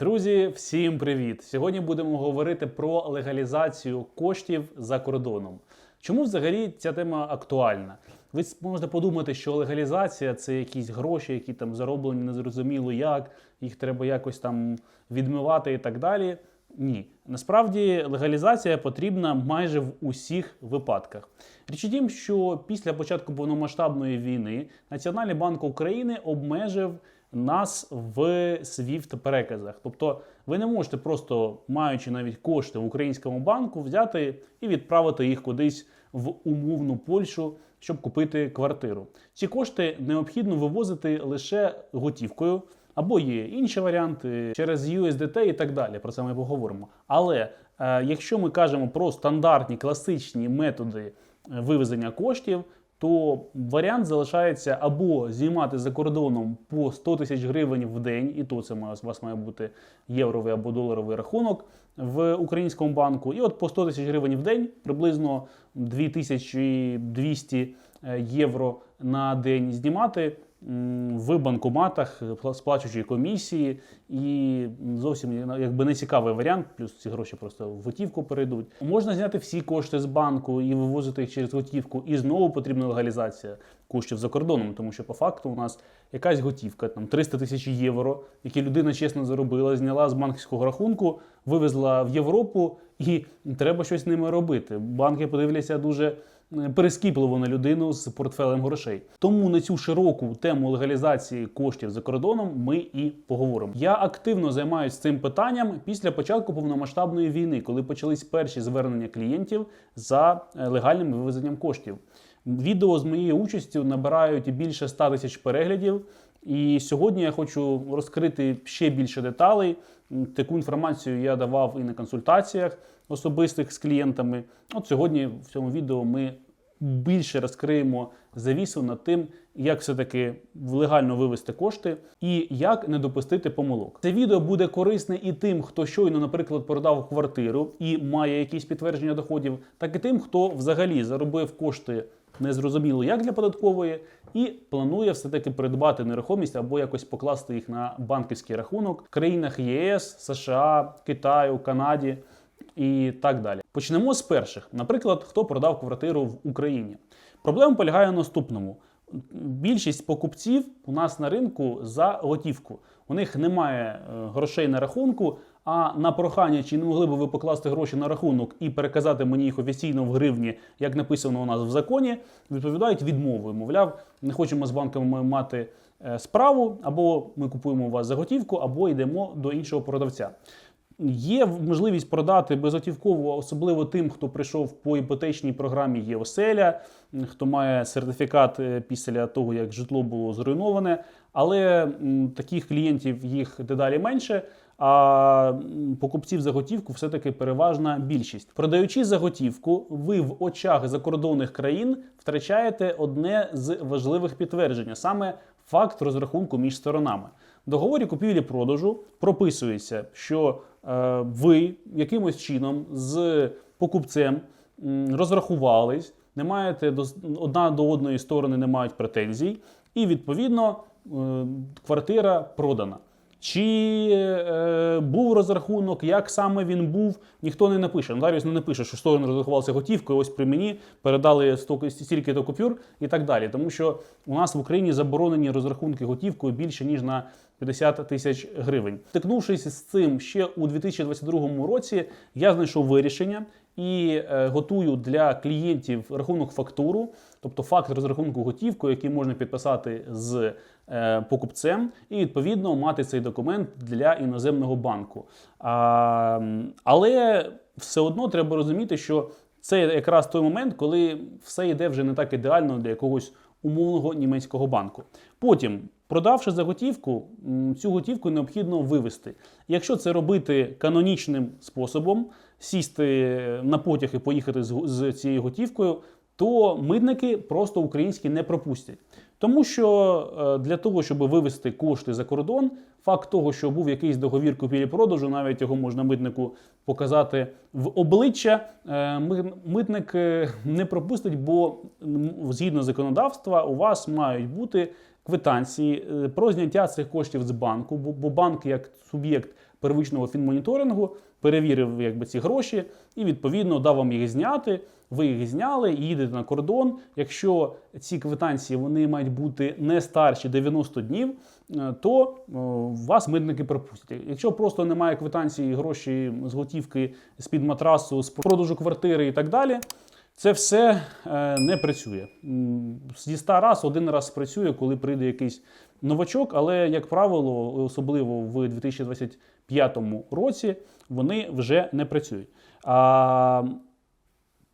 Друзі, всім привіт! Сьогодні будемо говорити про легалізацію коштів за кордоном. Чому взагалі ця тема актуальна? Ви можете подумати, що легалізація це якісь гроші, які там зароблені незрозуміло як, їх треба якось там відмивати і так далі. Ні, насправді легалізація потрібна майже в усіх випадках. Річ у тім, що після початку повномасштабної війни Національний банк України обмежив нас в SWIFT переказах. Тобто ви не можете просто, маючи навіть кошти в українському банку, взяти і відправити їх кудись в умовну Польщу, щоб купити квартиру. Ці кошти необхідно вивозити лише готівкою. Або є інші варіанти через USDT і так далі. Про це ми поговоримо. Але е, якщо ми кажемо про стандартні класичні методи е, вивезення коштів, то варіант залишається або знімати за кордоном по 100 тисяч гривень в день, і то це у вас має бути євровий або доларовий рахунок в українському банку. І от по 100 тисяч гривень в день, приблизно 2200 е, євро на день знімати в банкоматах, е, сплачуючи комісії, і зовсім якби не цікавий варіант, плюс ці гроші просто в готівку перейдуть. Можна зняти всі кошти з банку і вивозити їх через готівку, і знову потрібна легалізація коштів за кордоном, тому що по факту у нас якась готівка, там 300 тисяч євро, які людина чесно заробила, зняла з банківського рахунку, вивезла в Європу, і треба щось з ними робити. Банки подивляться дуже. Перескіпливо на людину з портфелем грошей. Тому на цю широку тему легалізації коштів за кордоном ми і поговоримо. Я активно займаюся цим питанням після початку повномасштабної війни, коли почались перші звернення клієнтів за е, легальним вивезенням коштів. Відео з моєю участю набирають більше 100 тисяч переглядів. І сьогодні я хочу розкрити ще більше деталей. Таку інформацію я давав і на консультаціях особистих з клієнтами. От сьогодні в цьому відео ми більше розкриємо завісу над тим, як все-таки легально вивести кошти і як не допустити помилок. Це відео буде корисне і тим, хто щойно, наприклад, продав квартиру і має якісь підтвердження доходів, так і тим, хто взагалі заробив кошти незрозуміло як для податкової, і планує все-таки придбати нерухомість або якось покласти їх на банківський рахунок в країнах ЄС, США, Китаю, Канаді і так далі. Почнемо з перших. Наприклад, хто продав квартиру в Україні. Проблема полягає в наступному. Більшість покупців у нас на ринку за готівку. У них немає е, грошей на рахунку, а на прохання, чи не могли б ви покласти гроші на рахунок і переказати мені їх офіційно в гривні, як написано у нас в законі, відповідають відмовою. Мовляв, не хочемо з банками мати е, справу, або ми купуємо у вас заготівку, або йдемо до іншого продавця. Є можливість продати безготівково, особливо тим, хто прийшов по іпотечній програмі є оселя, хто має сертифікат е, після того, як житло було зруйноване. Але таких клієнтів їх дедалі менше. А покупців за готівку все-таки переважна більшість. Продаючи за готівку, ви в очах закордонних країн втрачаєте одне з важливих підтверджень, саме факт розрахунку між сторонами. В договорі купівлі-продажу прописується, що е, ви якимось чином з покупцем розрахувались, не маєте одна до одної сторони не мають претензій, і відповідно е, квартира продана. Чи е, був розрахунок, як саме він був, ніхто не напише. Нотаріус не напише, що сторони розрахувалися готівкою, ось при мені передали стільки до купюр і так далі. Тому що у нас в Україні заборонені розрахунки готівкою більше ніж на 50 тисяч гривень. Стикнувшись з цим ще у 2022 році, я знайшов вирішення і е, готую для клієнтів рахунок фактуру, тобто факт розрахунку готівкою, який можна підписати з е, покупцем, і відповідно мати цей документ для іноземного банку. Але все одно треба розуміти, що це якраз той момент, коли все йде вже не так ідеально для якогось умовного німецького банку. Потім. Продавши за готівку, цю готівку необхідно вивести. Якщо це робити канонічним способом, сісти на потяг і поїхати з, цією готівкою, то митники просто українські не пропустять. Тому що е, для того, щоб вивести кошти за кордон, факт того, що був якийсь договір купівлі-продажу, навіть його можна митнику показати в обличчя, е, митник е, не пропустить, бо згідно законодавства у вас мають бути квитанції про зняття цих коштів з банку, бо банк як суб'єкт первичного фінмоніторингу, перевірив якби, ці гроші і відповідно дав вам їх зняти. Ви їх зняли, і їдете на кордон. Якщо ці квитанції вони мають бути не старші 90 днів, е, то е, вас митники пропустять. Якщо просто немає квитанції, гроші з готівки з-під матрасу, з продажу квартири і так далі, це все е, не працює. Зі 100 раз один раз спрацює, коли прийде якийсь новачок, але, як правило, особливо в 2025 році, вони вже не працюють.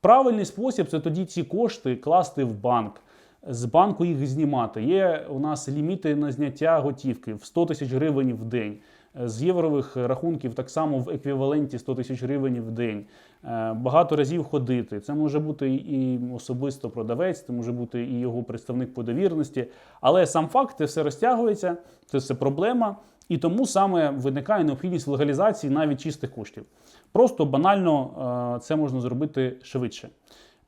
Правильний спосіб це тоді ці кошти класти в банк. З банку їх знімати. Є у нас ліміти на зняття готівки в 100 тисяч гривень в день. З єврових рахунків так само в еквіваленті 100 тисяч гривень в день. Е, Багато разів ходити. Це може бути і особисто продавець, це може бути і його представник по довірності. Але сам факт, це все розтягується, це все проблема. І тому саме виникає необхідність легалізації навіть чистих коштів. Просто банально е, це можна зробити швидше.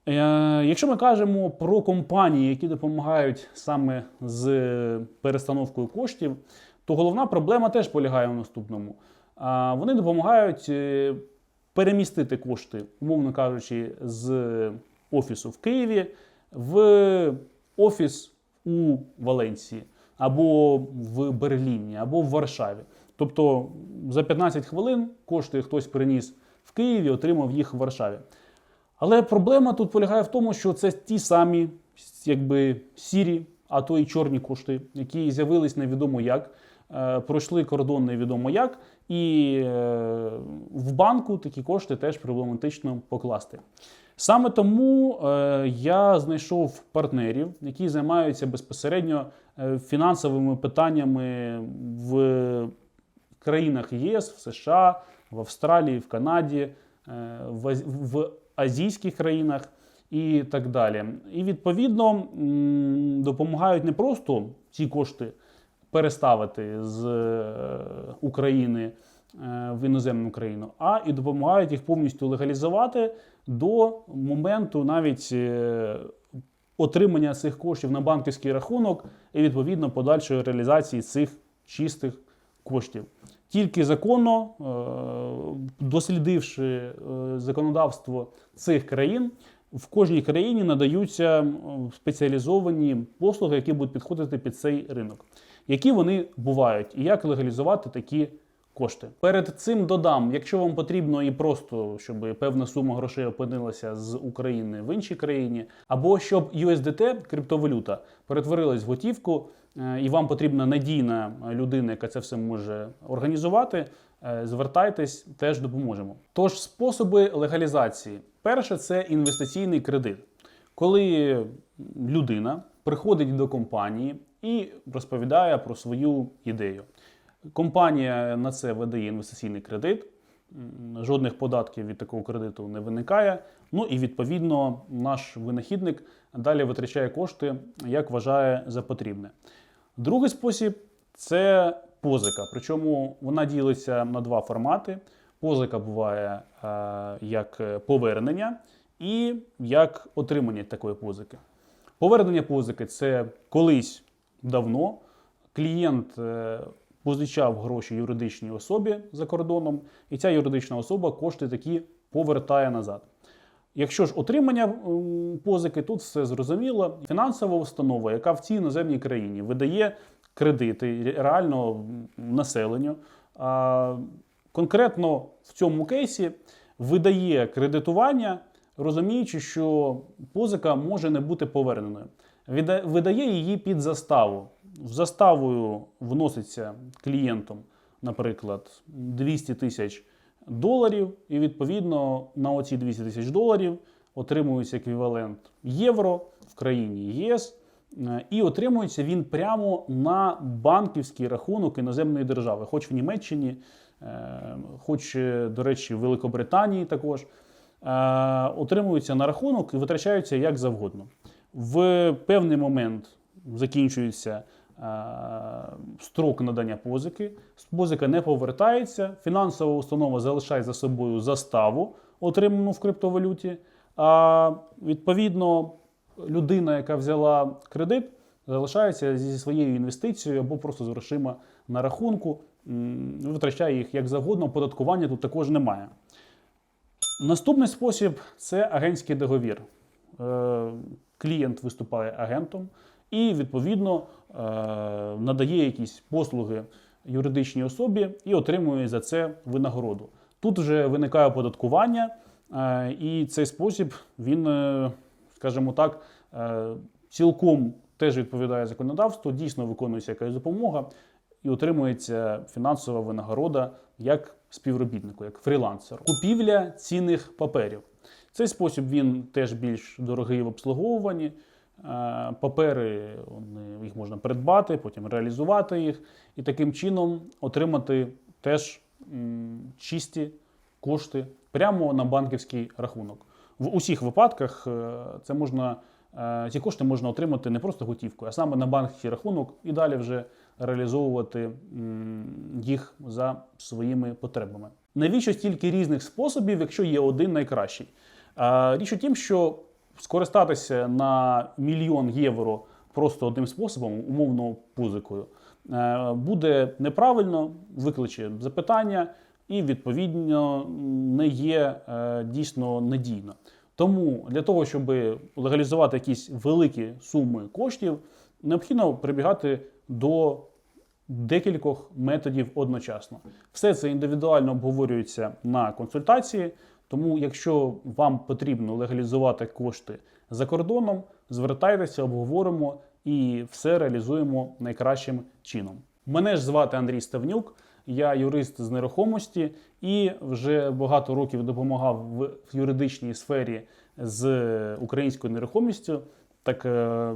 Е, Якщо ми кажемо про компанії, які допомагають саме з перестановкою коштів, то головна проблема теж полягає в наступному. Вони допомагають е, перемістити кошти, умовно кажучи, з офісу в Києві в офіс у Валенції, або в Берліні, або в Варшаві. Тобто за 15 хвилин кошти хтось приніс в Києві, отримав їх в Варшаві. Але проблема тут полягає в тому, що це ті самі, якби сірі, а то і чорні кошти, які з'явились невідомо як, пройшли кордон невідомо як, і е, в банку такі кошти теж проблематично покласти. Саме тому е, я знайшов партнерів, які займаються безпосередньо е, фінансовими питаннями в країнах ЄС, в США, в Австралії, в Канаді, е, в, азійських країнах і так далі. І відповідно допомагають не просто ці кошти переставити з е, України е, в іноземну країну, а і допомагають їх повністю легалізувати до моменту навіть е, отримання цих коштів на банківський рахунок і відповідно подальшої реалізації цих чистих коштів. Тільки законно, дослідивши законодавство цих країн, в кожній країні надаються спеціалізовані послуги, які будуть підходити під цей ринок. Які вони бувають, і як легалізувати такі кошти. Перед цим додам, якщо вам потрібно і просто, щоб певна сума грошей опинилася з України в іншій країні, або щоб USDT, криптовалюта, перетворилась в готівку, е, і вам потрібна надійна людина, яка це все може організувати. е, Звертайтесь, теж допоможемо. Тож, способи легалізації: перше це інвестиційний кредит, коли людина приходить до компанії і розповідає про свою ідею. Компанія на це видає інвестиційний кредит, жодних податків від такого кредиту не виникає. Ну і відповідно наш винахідник далі витрачає кошти, як вважає за потрібне. Другий спосіб це позика. Причому вона ділиться на два формати. Позика буває е, як повернення і як отримання такої позики. Повернення позики це колись давно клієнт е, позичав гроші юридичній особі за кордоном, і ця юридична особа кошти такі повертає назад. Якщо ж отримання позики, тут все зрозуміло. Фінансова установа, яка в цій іноземній країні видає кредити реально населенню, а конкретно в цьому кейсі видає кредитування, розуміючи, що позика може не бути поверненою. Видає її під заставу. В заставою вноситься клієнтом, наприклад, 200 тисяч доларів, і відповідно на оці 200 тисяч доларів отримується еквівалент євро в країні ЄС, е, і отримується він прямо на банківський рахунок іноземної держави, хоч в Німеччині, е, хоч, е, до речі, в Великобританії також. Отримуються на рахунок і витрачаються як завгодно. В певний момент закінчується е, строк надання позики, позика не повертається, фінансова установа залишає за собою заставу, отриману в криптовалюті. А відповідно, людина, яка взяла кредит, залишається зі своєю інвестицією або просто з грошима на рахунку витрачає їх як завгодно, оподаткування тут також немає. Наступний спосіб це агентський договір. Клієнт виступає агентом і, відповідно, е, надає якісь послуги юридичній особі і отримує за це винагороду. Тут вже виникає оподаткування, е, і цей спосіб він, е, скажімо так, цілком теж відповідає законодавству, дійсно виконується якась допомога і отримується фінансова винагорода як співробітнику, як фрілансеру. Купівля цінних паперів. Цей спосіб він теж більш дорогий в обслуговуванні. Е, Папери вони, їх можна придбати, потім реалізувати їх, і таким чином отримати теж чисті кошти прямо на банківський рахунок. В усіх випадках е, це можна, е, ці кошти можна отримати не просто готівкою, а саме на банківський рахунок і далі вже реалізовувати їх за своїми потребами. Навіщо стільки різних способів, якщо є один найкращий? Річ у тім, що скористатися на мільйон євро просто одним способом, умовно пузикою, е, буде неправильно, викличе запитання і, відповідно, не є е, дійсно надійно. Тому для того, щоб легалізувати якісь великі суми коштів, необхідно прибігати до декількох методів одночасно. Все це індивідуально обговорюється на консультації. Тому, якщо вам потрібно легалізувати кошти за кордоном, звертайтеся, обговоримо і все реалізуємо найкращим чином. Мене ж звати Андрій Ставнюк, я юрист з нерухомості і вже багато років допомагав в юридичній сфері з українською нерухомістю. Так, е,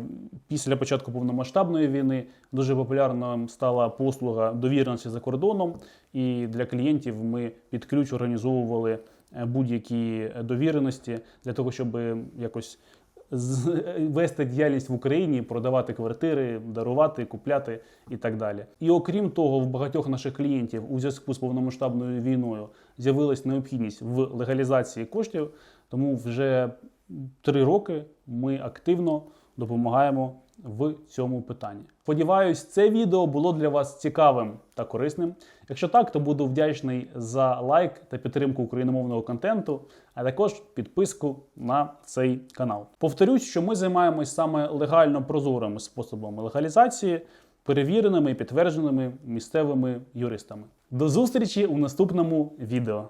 після початку повномасштабної війни дуже популярною стала послуга довіреності за кордоном, і для клієнтів ми під ключ організовували будь-які довіреності для того, щоб якось вести діяльність в Україні, продавати квартири, дарувати, купляти і так далі. І окрім того, в багатьох наших клієнтів у зв'язку з повномасштабною війною з'явилась необхідність в легалізації коштів, тому вже три роки ми активно допомагаємо в цьому питанні. Сподіваюсь, це відео було для вас цікавим та корисним. Якщо так, то буду вдячний за лайк та підтримку україномовного контенту, а також підписку на цей канал. Повторюсь, що ми займаємось саме легально прозорими способами легалізації, перевіреними і підтвердженими місцевими юристами. До зустрічі у наступному відео.